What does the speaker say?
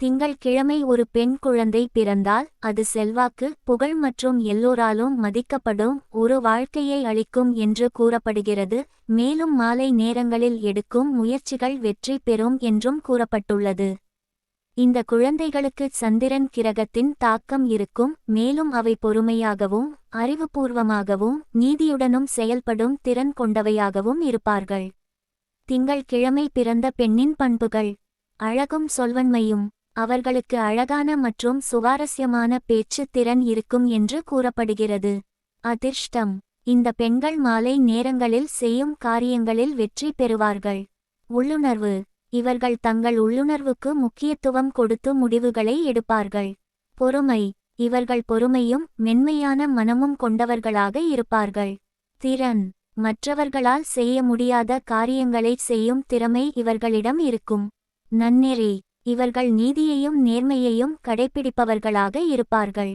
திங்கள் கிழமை ஒரு பெண் குழந்தை பிறந்தால் அது செல்வாக்கு புகழ் மற்றும் எல்லோராலும் மதிக்கப்படும் ஒரு வாழ்க்கையை அளிக்கும் என்று கூறப்படுகிறது. மேலும் மாலை நேரங்களில் எடுக்கும் முயற்சிகள் வெற்றி பெறும் என்றும் கூறப்பட்டுள்ளது. இந்த குழந்தைகளுக்கு சந்திரன் கிரகத்தின் தாக்கம் இருக்கும். மேலும் அவை பொறுமையாகவும் அறிவுபூர்வமாகவும் நீதியுடனும் செயல்படும் திறன் கொண்டவையாகவும் இருப்பார்கள். திங்கள் கிழமை பிறந்த பெண்ணின் பண்புகள். அழகும் சொல்வன்மையும் அவர்களுக்கு அழகான மற்றும் சுவாரஸ்யமான பேச்சு திறன் இருக்கும் என்று கூறப்படுகிறது. அதிர்ஷ்டம். இந்த பெண்கள் மாலை நேரங்களில் செய்யும் காரியங்களில் வெற்றி பெறுவார்கள். உள்ளுணர்வு. இவர்கள் தங்கள் உள்ளுணர்வுக்கு முக்கியத்துவம் கொடுத்து முடிவுகளை எடுப்பார்கள். பொறுமை. இவர்கள் பொறுமையும் மென்மையான மனமும் கொண்டவர்களாக இருப்பார்கள். திறன். மற்றவர்களால் செய்ய முடியாத காரியங்களை செய்யும் திறமை இவர்களிடம் இருக்கும். நன்னெறி. இவர்கள் நீதியையும் நேர்மையையும் கடைப்பிடிப்பவர்களாக இருப்பார்கள்.